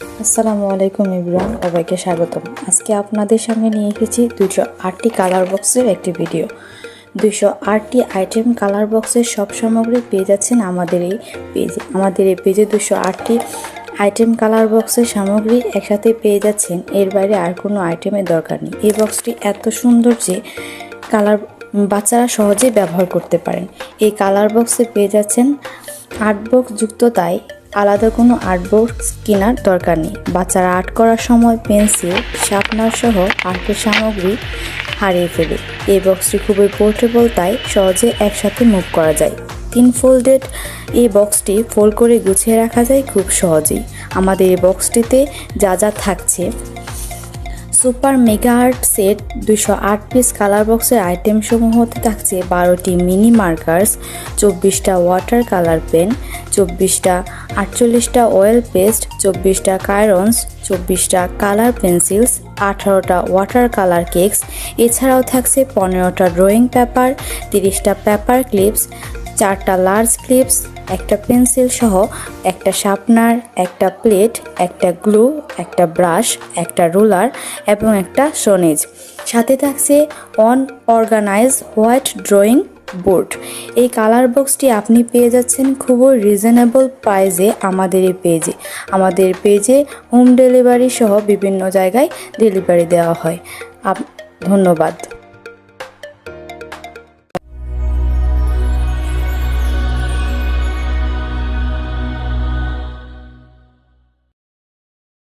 আসসালামু আলাইকুম ইব্রান সবাইকে স্বাগতম। আজকে আপনাদের সামনে নিয়ে এসেছি দুশো আটটি কালার বক্সের একটি ভিডিও দুশো আটটি আইটেম কালার বক্সের সব সামগ্রী পেয়ে যাচ্ছেন আমাদের এই পেজে আমাদের এই পেজে দুশো আটটি আইটেম কালার বক্সের সামগ্রী একসাথে পেয়ে যাচ্ছেন। এর বাইরে আর কোনো আইটেমের দরকার নেই। এই বক্সটি এত সুন্দর যে কালার বাচ্চারা সহজেই ব্যবহার করতে পারেন। এই কালার বক্সে পেয়ে যাচ্ছেন আর্ট বক্স যুক্ত তাই আলাদা কোনো আর্ট বক্স কেনার দরকার নেই। বাচ্চারা আর্ট করার সময় পেন্সিল, শার্পনার সহ আর্টের সামগ্রী হারিয়ে ফেলে। এই বক্সটি খুবই পোর্টেবল, তাই সহজে একসাথে মুভ করা যায়। তিন ফোল্ডেড এই বক্সটি ফোল্ড করে গুছিয়ে রাখা যায় খুব সহজেই। আমাদের এই বক্সটিতে যা যা থাকছে। সুপার মেগা আর্ট সেট দুশো আট পিস কালার বক্সের আইটেম সমূহ হতে থাকছে, বারোটি মিনি মার্কার্স, চব্বিশটা ওয়াটার কালার পেন, চব্বিশটা আটচল্লিশটা অয়েল পেস্ট চব্বিশটা কায়রন্স চব্বিশটা কালার পেন্সিলস আঠারোটা ওয়াটার কালার কেকস এছাড়াও থাকছে পনেরোটা ড্রয়িং পেপার তিরিশটা পেপার ক্লিপস চারটা লার্জ ক্লিপস একটা পেন্সিল সহ একটা শার্পনার একটা প্লেট একটা গ্লু একটা ব্রাশ একটা রুলার এবং একটা সোনেজ। সাথে থাকছে an organise white drawing board. এই কালার বক্সটি আপনি পেয়ে যাচ্ছেন খুবই রিজনেবল প্রাইজে আমাদের এই পেজে আমাদের পেজে হোম ডেলিভারি সহ বিভিন্ন জায়গায় ডেলিভারি দেওয়া হয়। আপ- ধন্যবাদ।